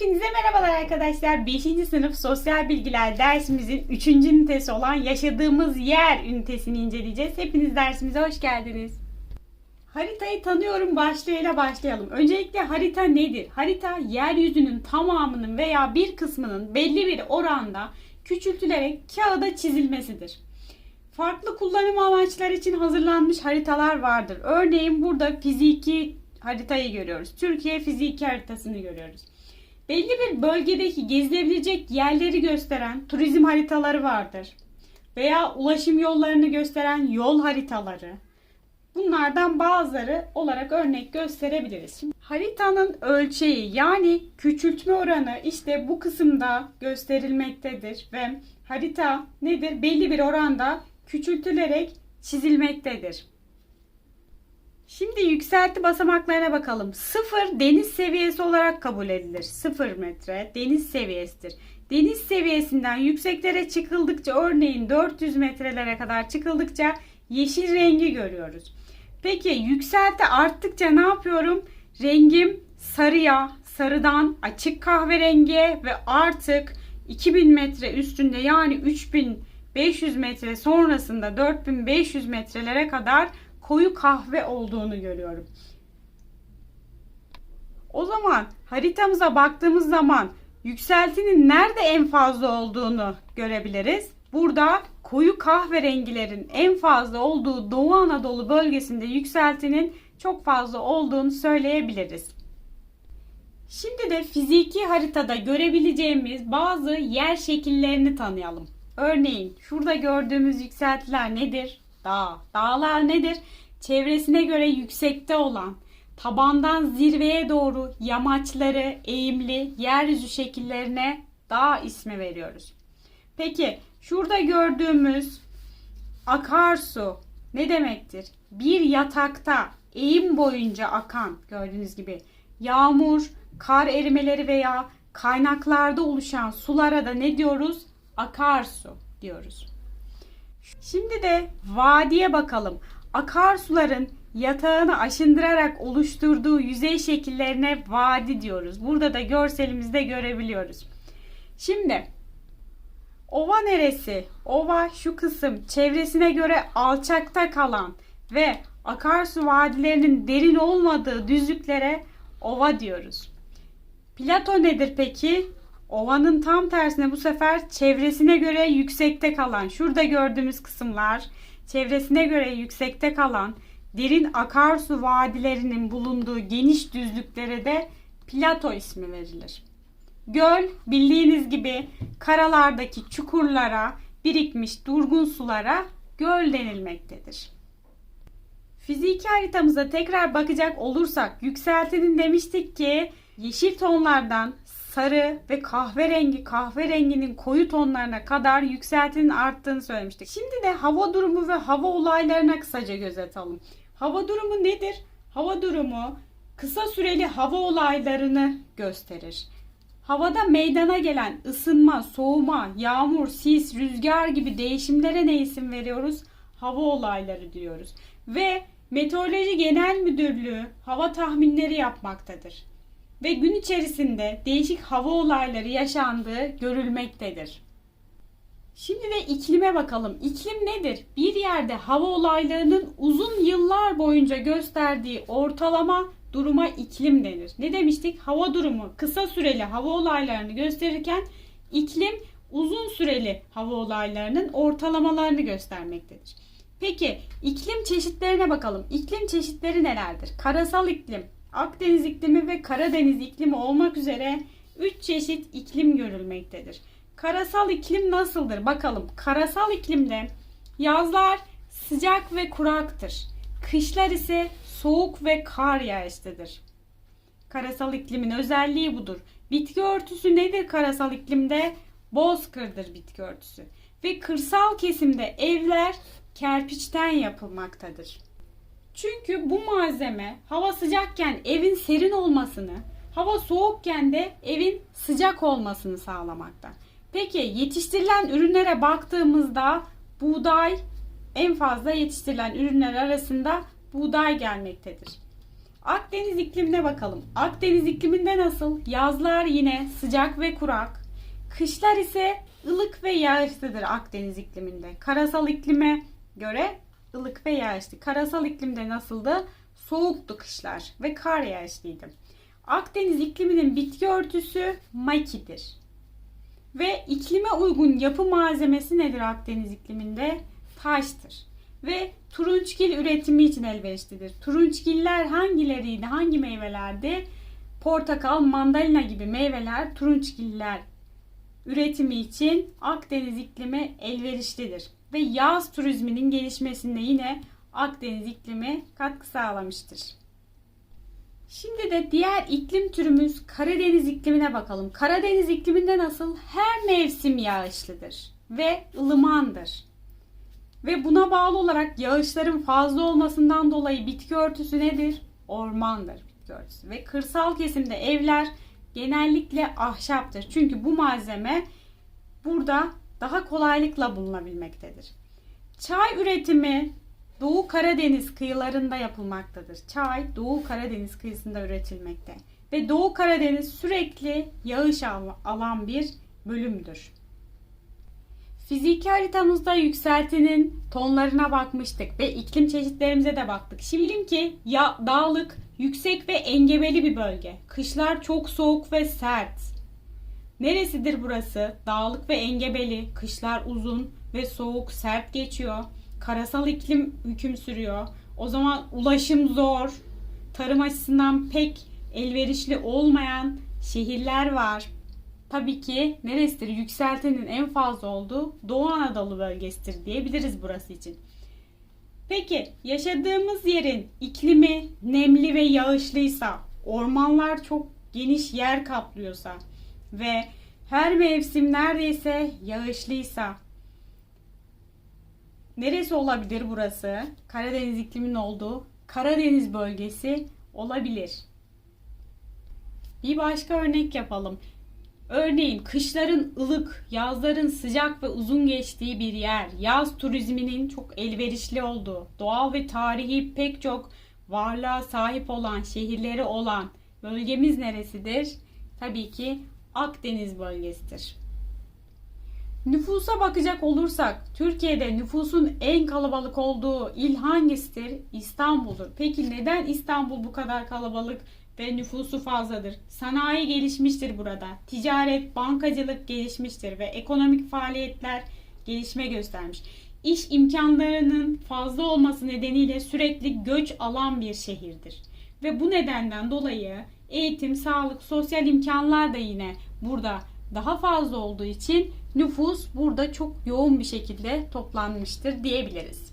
Hepinize merhabalar arkadaşlar. 5. sınıf sosyal bilgiler dersimizin 3. ünitesi olan yaşadığımız yer ünitesini inceleyeceğiz. Hepiniz dersimize hoş geldiniz. Haritayı tanıyorum başlığıyla başlayalım. Öncelikle harita nedir? Harita yeryüzünün tamamının veya bir kısmının belli bir oranda küçültülerek kağıda çizilmesidir. Farklı kullanım amaçları için hazırlanmış haritalar vardır. Örneğin burada fiziki haritayı görüyoruz. Türkiye fiziki haritasını görüyoruz. Belli bir bölgedeki gezilebilecek yerleri gösteren turizm haritaları vardır. Veya ulaşım yollarını gösteren yol haritaları. Bunlardan bazıları olarak örnek gösterebiliriz. Şimdi, haritanın ölçeği yani küçültme oranı işte bu kısımda gösterilmektedir ve harita nedir? Belli bir oranda küçültülerek çizilmektedir. Şimdi yükselti basamaklarına bakalım. Sıfır deniz seviyesi olarak kabul edilir. Sıfır metre deniz seviyesidir. Deniz seviyesinden yükseklere çıkıldıkça örneğin 400 metrelere kadar çıkıldıkça yeşil rengi görüyoruz. Peki yükselti arttıkça ne yapıyorum? Rengim sarıya, sarıdan açık kahverengiye ve artık 2000 metre üstünde yani 3500 metre sonrasında 4500 metrelere kadar koyu kahve olduğunu görüyorum. O zaman haritamıza baktığımız zaman yükseltinin nerede en fazla olduğunu görebiliriz. Burada koyu kahverengilerin en fazla olduğu Doğu Anadolu bölgesinde yükseltinin çok fazla olduğunu söyleyebiliriz. Şimdi de fiziki haritada görebileceğimiz bazı yer şekillerini tanıyalım. Örneğin şurada gördüğümüz yükseltiler nedir? Dağ. Dağlar nedir? Çevresine göre yüksekte olan, tabandan zirveye doğru yamaçları, eğimli yeryüzü şekillerine dağ ismi veriyoruz. Peki şurada gördüğümüz akarsu ne demektir? Bir yatakta eğim boyunca akan gördüğünüz gibi yağmur, kar erimeleri veya kaynaklarda oluşan sulara da ne diyoruz? Akarsu diyoruz. Şimdi de vadiye bakalım. Akarsuların yatağını aşındırarak oluşturduğu yüzey şekillerine vadi diyoruz. Burada da görselimizde görebiliyoruz. Şimdi ova neresi? Ova şu kısım çevresine göre alçakta kalan ve akarsu vadilerinin derin olmadığı düzlüklere ova diyoruz. Plato nedir peki? Ovanın tam tersine bu sefer çevresine göre yüksekte kalan, şurada gördüğümüz kısımlar çevresine göre yüksekte kalan derin akarsu vadilerinin bulunduğu geniş düzlüklere de plato ismi verilir. Göl bildiğiniz gibi karalardaki çukurlara birikmiş durgun sulara göl denilmektedir. Fiziki haritamıza tekrar bakacak olursak yükseltinin demiştik ki yeşil tonlardan sarı ve kahverengi kahverenginin koyu tonlarına kadar yükseltinin arttığını söylemiştik. Şimdi de hava durumu ve hava olaylarına kısaca göz atalım. Hava durumu nedir? Hava durumu kısa süreli hava olaylarını gösterir. Havada meydana gelen ısınma, soğuma, yağmur, sis, rüzgar gibi değişimlere ne isim veriyoruz? Hava olayları diyoruz. Ve Meteoroloji Genel Müdürlüğü hava tahminleri yapmaktadır ve gün içerisinde değişik hava olayları yaşandığı görülmektedir. Şimdi de iklime bakalım. İklim nedir? Bir yerde hava olaylarının uzun yıllar boyunca gösterdiği ortalama duruma iklim denir. Ne demiştik? Hava durumu kısa süreli hava olaylarını gösterirken iklim uzun süreli hava olaylarının ortalamalarını göstermektedir. Peki iklim çeşitlerine bakalım. İklim çeşitleri nelerdir? Karasal iklim, Akdeniz iklimi ve Karadeniz iklimi olmak üzere 3 çeşit iklim görülmektedir. Karasal iklim nasıldır? Bakalım. Karasal iklimde yazlar sıcak ve kuraktır. Kışlar ise soğuk ve kar yağışlıdır. Karasal iklimin özelliği budur. Bitki örtüsü nedir karasal iklimde? Bozkırdır bitki örtüsü. Ve kırsal kesimde evler kerpiçten yapılmaktadır. Çünkü bu malzeme hava sıcakken evin serin olmasını, hava soğukken de evin sıcak olmasını sağlamakta. Peki yetiştirilen ürünlere baktığımızda buğday en fazla yetiştirilen ürünler arasında buğday gelmektedir. Akdeniz iklimine bakalım. Akdeniz ikliminde nasıl? Yazlar yine sıcak ve kurak. Kışlar ise ılık ve yağışlıdır Akdeniz ikliminde. Karasal iklime göre ılık ve yağışlı. Karasal iklimde nasıldı? Soğuktu kışlar ve kar yağışlıydı. Akdeniz ikliminin bitki örtüsü makidir. Ve iklime uygun yapı malzemesi nedir Akdeniz ikliminde? Taştır. Ve turunçgil üretimi için elverişlidir. Turunçgiller hangileriydi? Hangi meyvelerdi? Portakal, mandalina gibi meyveler turunçgiller üretimi için Akdeniz iklimi elverişlidir. Ve yaz turizminin gelişmesinde yine Akdeniz iklimi katkı sağlamıştır. Şimdi de diğer iklim türümüz Karadeniz iklimine bakalım. Karadeniz ikliminde nasıl? Her mevsim yağışlıdır ve ılımandır. Ve buna bağlı olarak yağışların fazla olmasından dolayı bitki örtüsü nedir? Ormandır bitki örtüsü. Ve kırsal kesimde evler genellikle ahşaptır. Çünkü bu malzeme burada daha kolaylıkla bulunabilmektedir. Çay üretimi Doğu Karadeniz kıyılarında yapılmaktadır. Çay Doğu Karadeniz kıyısında üretilmekte. Ve Doğu Karadeniz sürekli yağış al- alan bir bölümdür. Fiziki haritamızda yükseltinin tonlarına bakmıştık ve iklim çeşitlerimize de baktık. Şimdi ki ya dağlık, yüksek ve engebeli bir bölge. Kışlar çok soğuk ve sert. Neresidir burası? Dağlık ve engebeli. Kışlar uzun ve soğuk, sert geçiyor. Karasal iklim hüküm sürüyor. O zaman ulaşım zor. Tarım açısından pek elverişli olmayan şehirler var. Tabii ki neresidir? Yükseltinin en fazla olduğu Doğu Anadolu bölgesidir diyebiliriz burası için. Peki yaşadığımız yerin iklimi nemli ve yağışlıysa, ormanlar çok geniş yer kaplıyorsa ve her mevsim neredeyse yağışlıysa neresi olabilir burası? Karadeniz ikliminin olduğu Karadeniz bölgesi olabilir. Bir başka örnek yapalım. Örneğin kışların ılık, yazların sıcak ve uzun geçtiği bir yer, yaz turizminin çok elverişli olduğu, doğal ve tarihi pek çok varlığa sahip olan, şehirleri olan bölgemiz neresidir? Tabii ki Akdeniz bölgesidir. Nüfusa bakacak olursak Türkiye'de nüfusun en kalabalık olduğu il hangisidir? İstanbul'dur. Peki neden İstanbul bu kadar kalabalık ve nüfusu fazladır? Sanayi gelişmiştir burada. Ticaret, bankacılık gelişmiştir ve ekonomik faaliyetler gelişme göstermiş. İş imkanlarının fazla olması nedeniyle sürekli göç alan bir şehirdir. Ve bu nedenden dolayı eğitim, sağlık, sosyal imkanlar da yine burada daha fazla olduğu için nüfus burada çok yoğun bir şekilde toplanmıştır diyebiliriz.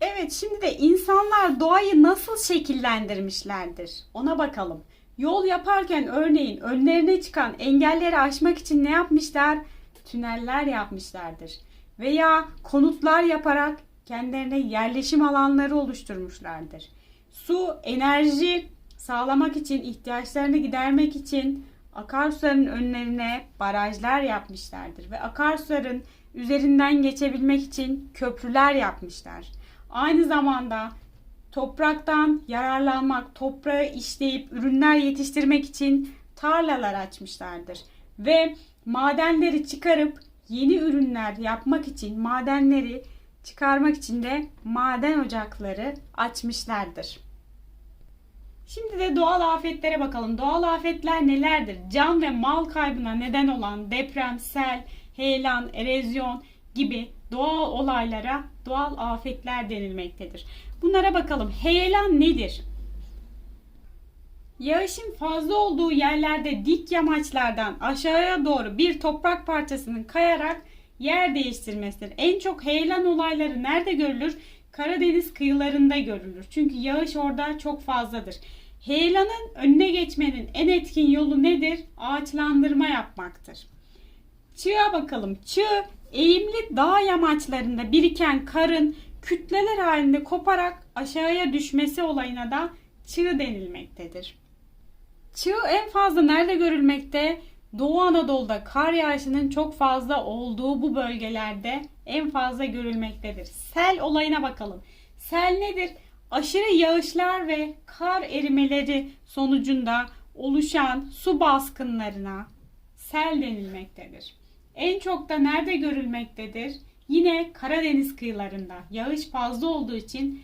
Evet şimdi de insanlar doğayı nasıl şekillendirmişlerdir ona bakalım. Yol yaparken örneğin önlerine çıkan engelleri aşmak için ne yapmışlar? Tüneller yapmışlardır. Veya konutlar yaparak kendilerine yerleşim alanları oluşturmuşlardır. Su, enerji sağlamak için, ihtiyaçlarını gidermek için akarsuların önlerine barajlar yapmışlardır ve akarsuların üzerinden geçebilmek için köprüler yapmışlar. Aynı zamanda topraktan yararlanmak, toprağı işleyip ürünler yetiştirmek için tarlalar açmışlardır ve madenleri çıkarıp yeni ürünler yapmak için madenleri çıkarmak için de maden ocakları açmışlardır. Şimdi de doğal afetlere bakalım. Doğal afetler nelerdir? Can ve mal kaybına neden olan deprem, sel, heyelan, erozyon gibi doğal olaylara doğal afetler denilmektedir. Bunlara bakalım. Heyelan nedir? Yağışın fazla olduğu yerlerde dik yamaçlardan aşağıya doğru bir toprak parçasının kayarak yer değiştirmesidir. En çok heyelan olayları nerede görülür? Karadeniz kıyılarında görülür. Çünkü yağış orada çok fazladır. Heyelanın önüne geçmenin en etkin yolu nedir? Ağaçlandırma yapmaktır. Çığa bakalım. Çığ eğimli dağ yamaçlarında biriken karın kütleler halinde koparak aşağıya düşmesi olayına da çığ denilmektedir. Çığ en fazla nerede görülmekte? Doğu Anadolu'da kar yağışının çok fazla olduğu bu bölgelerde en fazla görülmektedir. Sel olayına bakalım. Sel nedir? Aşırı yağışlar ve kar erimeleri sonucunda oluşan su baskınlarına sel denilmektedir. En çok da nerede görülmektedir? Yine Karadeniz kıyılarında. Yağış fazla olduğu için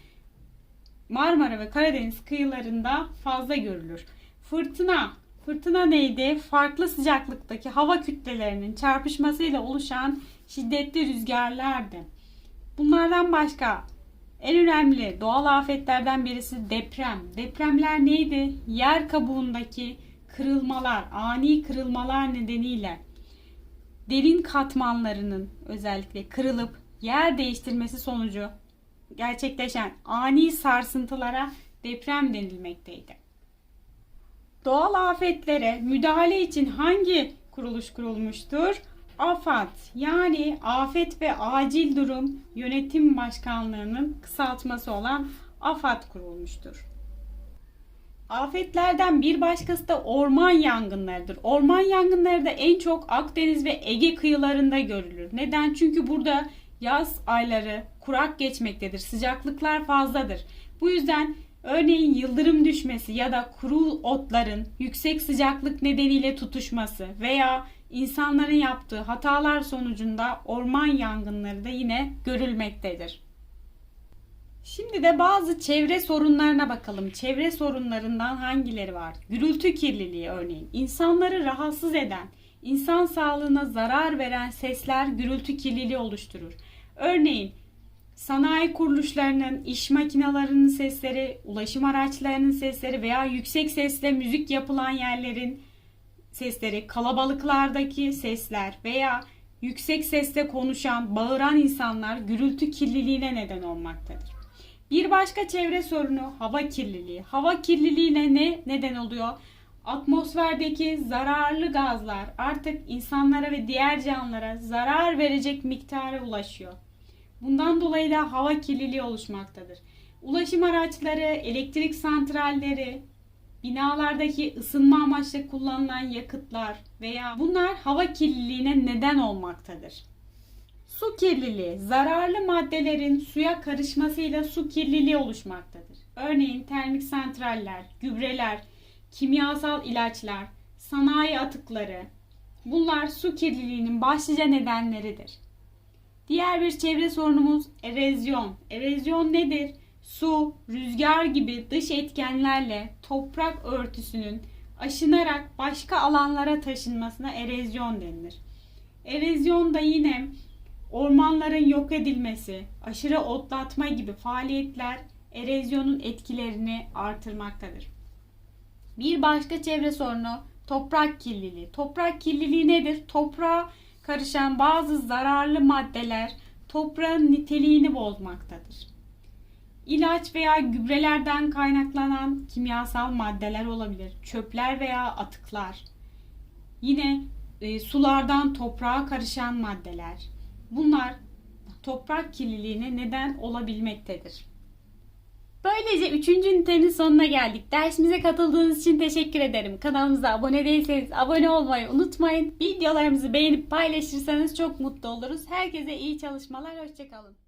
Marmara ve Karadeniz kıyılarında fazla görülür. Fırtına. Fırtına neydi? Farklı sıcaklıktaki hava kütlelerinin çarpışmasıyla oluşan şiddetli rüzgarlardı. Bunlardan başka en önemli doğal afetlerden birisi deprem. Depremler neydi? Yer kabuğundaki kırılmalar, ani kırılmalar nedeniyle derin katmanlarının özellikle kırılıp yer değiştirmesi sonucu gerçekleşen ani sarsıntılara deprem denilmekteydi. Doğal afetlere müdahale için hangi kuruluş kurulmuştur? AFAD yani Afet ve Acil Durum Yönetim Başkanlığı'nın kısaltması olan AFAD kurulmuştur. Afetlerden bir başkası da orman yangınlarıdır. Orman yangınları da en çok Akdeniz ve Ege kıyılarında görülür. Neden? Çünkü burada yaz ayları kurak geçmektedir. Sıcaklıklar fazladır. Bu yüzden örneğin yıldırım düşmesi ya da kuru otların yüksek sıcaklık nedeniyle tutuşması veya insanların yaptığı hatalar sonucunda orman yangınları da yine görülmektedir. Şimdi de bazı çevre sorunlarına bakalım. Çevre sorunlarından hangileri var? Gürültü kirliliği örneğin. İnsanları rahatsız eden, insan sağlığına zarar veren sesler gürültü kirliliği oluşturur. Örneğin sanayi kuruluşlarının, iş makinelerinin sesleri, ulaşım araçlarının sesleri veya yüksek sesle müzik yapılan yerlerin sesleri, kalabalıklardaki sesler veya yüksek sesle konuşan, bağıran insanlar gürültü kirliliğine neden olmaktadır. Bir başka çevre sorunu hava kirliliği. Hava kirliliğine ne neden oluyor? Atmosferdeki zararlı gazlar artık insanlara ve diğer canlılara zarar verecek miktara ulaşıyor. Bundan dolayı da hava kirliliği oluşmaktadır. Ulaşım araçları, elektrik santralleri, binalardaki ısınma amaçlı kullanılan yakıtlar veya bunlar hava kirliliğine neden olmaktadır. Su kirliliği, zararlı maddelerin suya karışmasıyla su kirliliği oluşmaktadır. Örneğin termik santraller, gübreler, kimyasal ilaçlar, sanayi atıkları. Bunlar su kirliliğinin başlıca nedenleridir. Diğer bir çevre sorunumuz erozyon. Erozyon nedir? Su, rüzgar gibi dış etkenlerle toprak örtüsünün aşınarak başka alanlara taşınmasına erozyon denilir. Erozyon da yine ormanların yok edilmesi, aşırı otlatma gibi faaliyetler erozyonun etkilerini artırmaktadır. Bir başka çevre sorunu toprak kirliliği. Toprak kirliliği nedir? Toprağa karışan bazı zararlı maddeler toprağın niteliğini bozmaktadır. İlaç veya gübrelerden kaynaklanan kimyasal maddeler olabilir. Çöpler veya atıklar. Yine e, sulardan toprağa karışan maddeler. Bunlar toprak kirliliğine neden olabilmektedir. Böylece 3. ünitenin sonuna geldik. Dersimize katıldığınız için teşekkür ederim. Kanalımıza abone değilseniz abone olmayı unutmayın. Videolarımızı beğenip paylaşırsanız çok mutlu oluruz. Herkese iyi çalışmalar. Hoşçakalın.